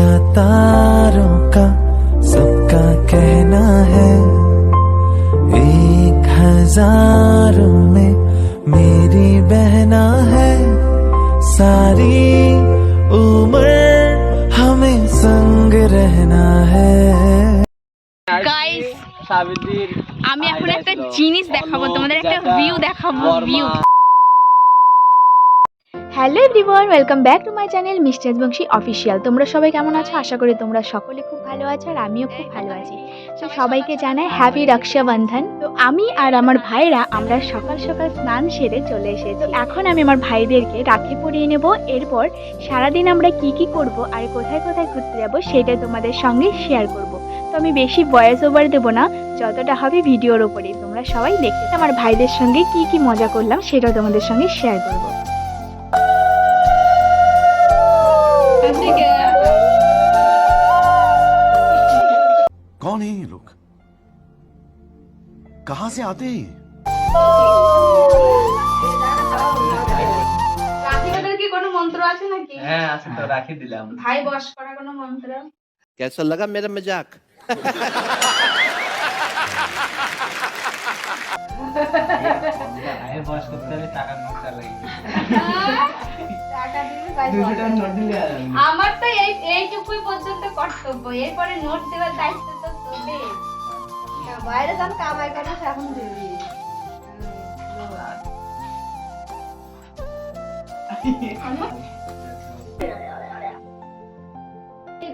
सबका तारों का सबका कहना है एक हजारों में मेरी बहना है सारी उम्र हमें संग रहना है গাইস সাবিত্রীর আমি এখন একটা জিনিস দেখাবো তোমাদের একটা ভিউ দেখাবো view hello everyone, welcome back to my channel mister Banshi official তোমরা সবাই কেমন আছো? আশা করি তোমরা সকলে খুব ভালো আছো আর আমিও খুব ভালো আছি। তো সবাইকে জানাই হ্যাপি রক্ষাবন্ধন তো আমি আর আমার ভাইরা আমরা সকাল সকাল স্নান সেরে চলে এসেছি। এখন আমি আমার ভাইদেরকে রাখি পরিয়ে নেব। এরপর সারাদিন আমরা কি কি করব আর কোথায় কোথায় ঘুরতে যাব সেটা তোমাদের সঙ্গে শেয়ার করব। তো আমি বেশি ভয়েস ওভার দেবো না, যতটা হবে ভিডিওর ওপরে তোমরা সবাই দেখতে আমার ভাইদের সঙ্গে কি কি মজা করলাম সেটা তোমাদের সঙ্গে শেয়ার করব। कौन है ये लोग कहां से आते हैं ये? রাখিবাদের কি কোনো মন্ত্র আছে নাকি হ্যাঁ আছে তো রাখি দিলাম ভাই বস করা কোনো মন্ত্র कैसा लगा मेरा मजाक আরে বস করতে হবে টাকা নোট লাগে দুশো টাকা নোট দিলে আর আমি- আমার তো এই এইটুকুই পর্যন্ত কর্তব্য এরপরে নোট দেওয়ার দায়িত্ব তো তোদের বাইরে যান কামাই করে এখন দিবি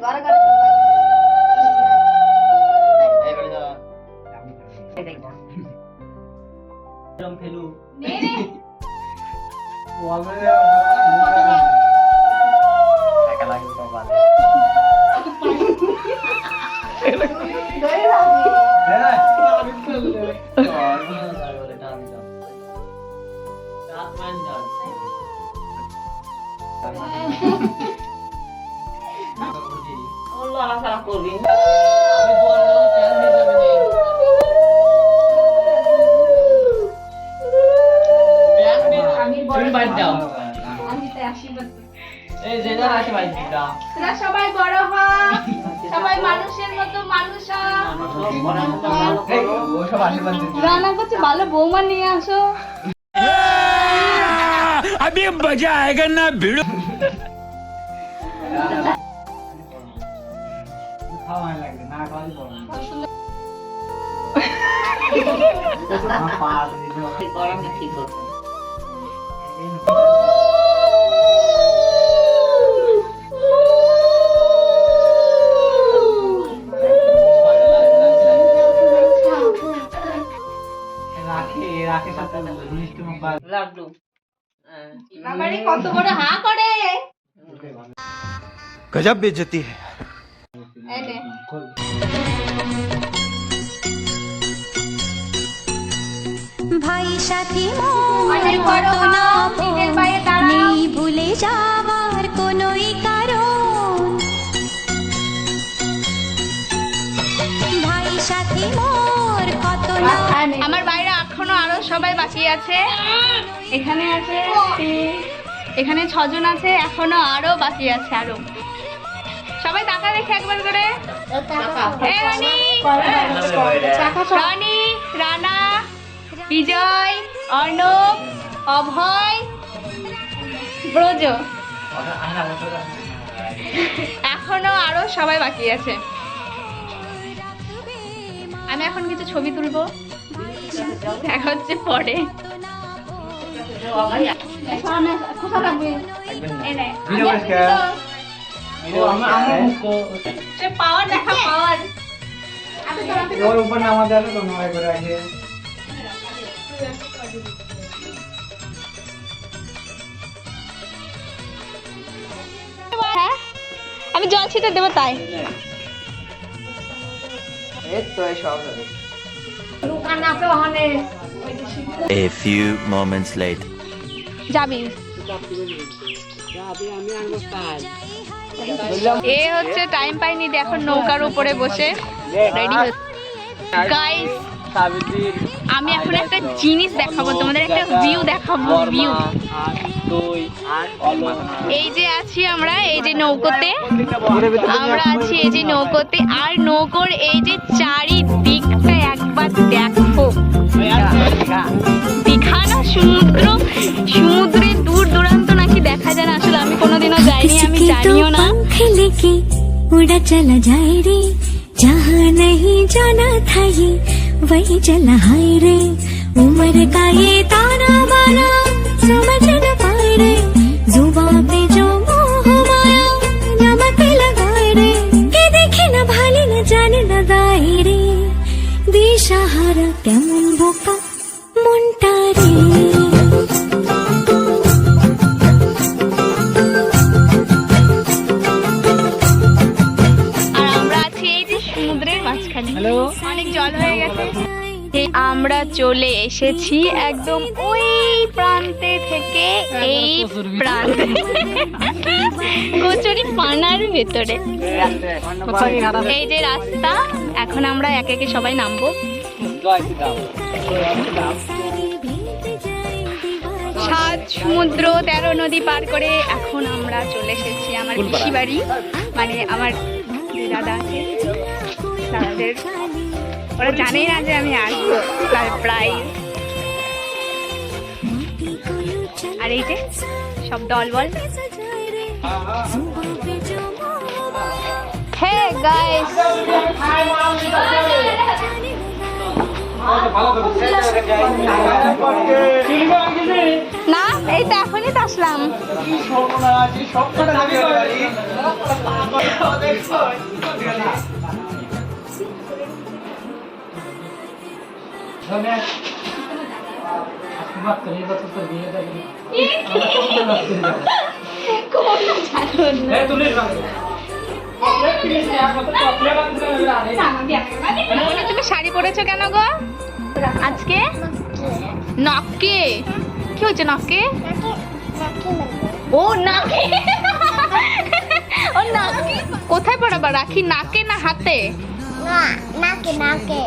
ঘরে ঘরে দাও। আশীর্বাদ করি। এই যে দাও। তোরা সবাই বড় হ। সবাই মানুষের মতো মানুষ হ। ও সব আশীর্বাদ দিচ্ছে রান্না করছে ভালো বৌমা নিয়ে আসো। খাওয়া লাগবে না খাওয়াই বড় পা দিল রাখে লাড্ডু। হ্যাঁ। বাবারে কত গজব বেজতি হ্যাঁ সাথী। নেই ভুলে যাওয়ার কোনোই কারণ। ভাই সাথী মোর কত না আমার বাইরে এখনও আরও সবাই বাকি আছে। এখানে আছে এখানে ছজন আছে এখনও আরও বাকি আছে আরও। সবাই টাকা রেখে একবার করে। রানী রানা! বিজয় অর্ণব অভয় ব্রজ। এখনও আরও সবাই বাকি আছে। আমি এখন কিছু ছবি তুলবো। দেখা হচ্ছে পরে। সে পাওয়ার দেখা পাওয়ার। ওর উপর নামা দেওয়া তো নয় করে রাখে হ্যাঁ? আমি জল ছিটে দেবো তাই। এই তো A few moments later. যাবি? এ হচ্ছে টাইম পাইনি এখন নৌকার উপরে বসে। রেডি হচ্ছে। গাইস আমি এখন একটা জিনিস দেখাবো তোমাদের একটা ভিউ দেখাবো ভিউ আর তুই আর এই যে আছি আমরা এই যে নৌকোতে আমরা আছি এই যে নৌকোতে আর নৌকোর এই যে চারিদিকটা একবার দেখো দীঘা না সমুদ্র সমুদ্রে দূর দূরান্ত নাকি দেখা যায় না আসলে আমি কোনোদিনও যাইনি আমি किसके तो জানিও না पंख लेके उड़ा चला जाए रे जहाँ नहीं जाना था ये वही चला हाय रे उम्र का ये ताना बाना समझ न पाए रे जुबा पे जो मोह माया नमक लगाए रे के देखे न भाले न जाने न दाए रे দিশাহারা কেমন বোকা আমরা চলে এসেছি একদম ওই প্রান্তে থেকে এই প্রান্তে। কচুরি পানার ভেতরে। এই যে রাস্তা এখন আমরা একে একে সবাই নামবো। সাত সমুদ্র তেরো নদী পার করে এখন আমরা চলে এসেছি আমার পিসি বাড়ি মানে আমার দাদা আছে দাদাদের ওরা জানেই না যে আমি আসব। তার প্রায় আর এই যে সব দল বল হে গাইস না এই তো এখনই তো আসলাম। মনে তুমি শাড়ি পরেছো কেন গো? আজকে? নকে কি হয়েছে নকে ও নাকে ও নাকে কোথায় পড়াবা? রাখি নাকে না হাতে? নাকে নাকে।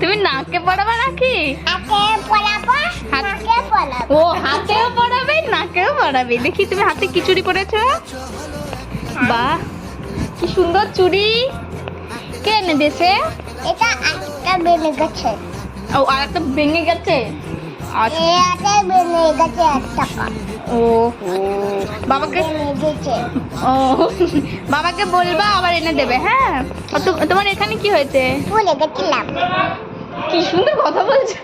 তুমি নাকে পড়াবা নাকে? ও, হাতেও পড়াবে, নাকেও পড়াবে। দেখি তুমি হাতে কি চুড়ি পরেছো? বাহ, কি সুন্দর চুড়ি। কে এনে দিয়েছে? এটা একটা গেছে ও, আর একটা ভেঙে গেছে। আচ্ছা। বেনে গেছে এক টাকা ও বাবাকে? ও বাবাকে বলবা আবার এনে দেবে হ্যাঁ? তোমার এখানে কি হয়েছে? কি সুন্দর কথা বলছো।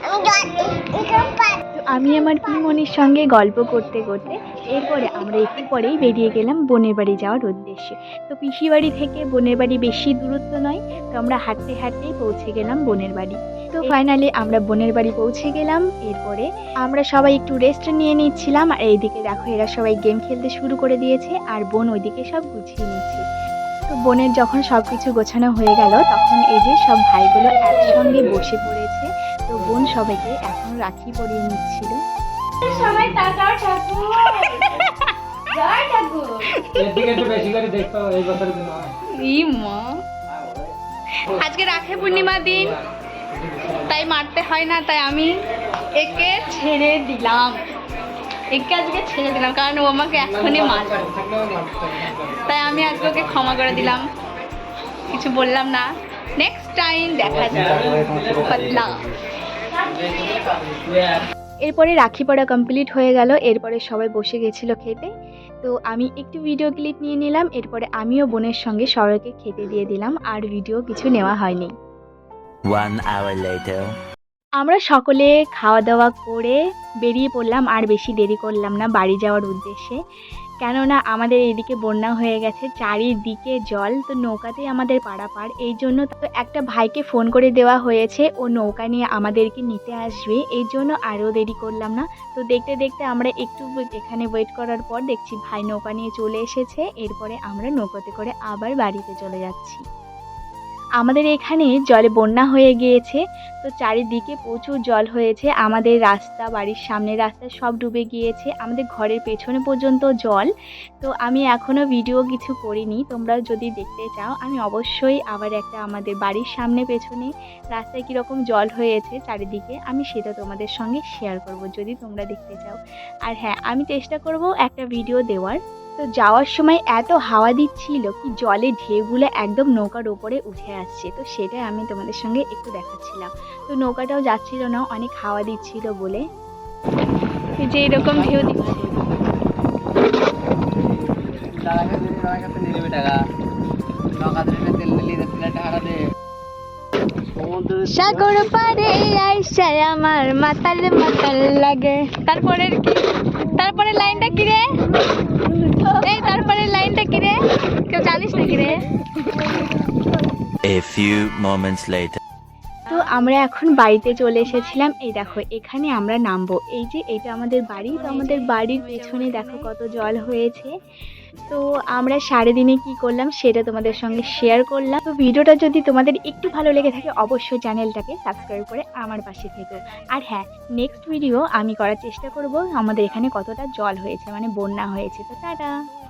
আমি আমার পিমনির সঙ্গে গল্প করতে করতে এরপরে আমরা একটু পরেই বেরিয়ে গেলাম বোনের বাড়ি যাওয়ার উদ্দেশ্যে। তো পিসি বাড়ি থেকে বোনের বাড়ি বেশি দূরত্ব নয় তো আমরা হাঁটতে হাঁটতেই পৌঁছে গেলাম বোনের বাড়ি। তো ফাইনালি আমরা বোনের বাড়ি পৌঁছে গেলাম। এরপরে আমরা সবাই একটু রেস্ট নিয়ে নিচ্ছিলাম। আর এইদিকে দেখো এরা সবাই গেম খেলতে শুরু করে দিয়েছে আর বোন ওইদিকে সব গুছিয়ে নিচ্ছে। তো বোনের যখন সব কিছু গোছানো হয়ে গেল তখন এই যে সব ভাইগুলো একসঙ্গে বসে পড়েছে। তো বোন সবাইকে এখন রাখি পরিয়ে নিচ্ছিল। সবাই টাকা ঠাকুর। জয় ঠাকুর। এর দিকে বেশি করে দেখতে এই বছরের জন্য ই মা আজকে রাখে পূর্ণিমা দিন। তাই মারতে হয় না, তাই আমি একে ছেড়ে দিলাম। একে আজকে ছেড়ে দিলাম, কারণ ও আমাকে এখনই মার তাই আমি আজকে ওকে ক্ষমা করে দিলাম। কিছু বললাম না। নেক্সট টাইম দেখা যাবে। এরপরে রাখি পড়া কমপ্লিট হয়ে গেল। এরপরে সবাই বসে গেছিল খেতে। তো আমি একটু ভিডিও ক্লিপ নিয়ে নিলাম। এরপরে আমিও বোনের সঙ্গে সবাইকে খেতে দিয়ে দিলাম। আর ভিডিও কিছু নেওয়া হয়নি। One hour later. আমরা সকলে খাওয়া দাওয়া করে বেরিয়ে পড়লাম, আর বেশি দেরি করলাম না বাড়ি যাওয়ার উদ্দেশ্যে। কেননা আমাদের এদিকে বন্যা হয়ে গেছে, চারিদিকে জল, তো নৌকাতেই আমাদের পাড়াপাড় এই জন্য তো একটা ভাইকে ফোন করে দেওয়া হয়েছে, ও নৌকা নিয়ে আমাদেরকে নিতে আসবে। এই জন্য আরও দেরি করলাম না। তো দেখতে দেখতে আমরা একটু এখানে ওয়েট করার পর দেখছি ভাই নৌকা নিয়ে চলে এসেছে, এরপরে আমরা নৌকাতে করে আবার বাড়িতে চলে যাচ্ছি। আমাদের এখানে জলে বন্যা হয়ে গিয়েছে, তো চারিদিকে প্রচুর জল হয়েছে, আমাদের রাস্তা, বাড়ির সামনের রাস্তা সব ডুবে গিয়েছে, আমাদের ঘরের পেছনে পর্যন্ত জল। তো আমি এখনও ভিডিও কিছু করিনি, তোমরা যদি দেখতে চাও, আমি অবশ্যই আবার একটা আমাদের বাড়ির সামনে পেছনে রাস্তায় কীরকম জল হয়েছে চারিদিকে, আমি সেটা তোমাদের সঙ্গে শেয়ার করব, যদি তোমরা দেখতে চাও। আর হ্যাঁ আমি চেষ্টা করব একটা ভিডিও দেওয়ার। তো যাওয়ার সময় এত হাওয়া দিচ্ছিল কি জলে ঢেউগুলো একদম নৌকার ওপরে উঠে আসছে। তো সেটাই আমি তোমাদের সঙ্গে একটু দেখাচ্ছিলাম। তো নৌকাটাও যাচ্ছিল না অনেক হাওয়া দিচ্ছিল বলে। যে এরকম ঢেউ দিচ্ছে। সাগর পারে আইসা আমার মাতাল মাতাল লাগে। তারপরে কি? তারপরে লাইনটা কি রে? এই তারপরে লাইনটা কি রে? কেউ জানিস না কি রে? A few moments later. আমরা এখন বাড়িতে চলে এসেছিলাম। এই দেখো, এখানে আমরা নামবো। এই যে, এটা আমাদের বাড়ি। তো আমাদের বাড়ির পেছনে দেখো কত জল হয়েছে। তো আমরা সারাদিনে কি করলাম সেটা তোমাদের সঙ্গে শেয়ার করলাম। তো ভিডিওটা যদি তোমাদের একটু ভালো লেগে থাকে, অবশ্যই চ্যানেলটাকে সাবস্ক্রাইব করে আমার পাশে থেকো। আর হ্যাঁ নেক্সট ভিডিও আমি করার চেষ্টা করব আমাদের এখানে কতটা জল হয়েছে মানে বন্যা হয়েছে। তো টাটা!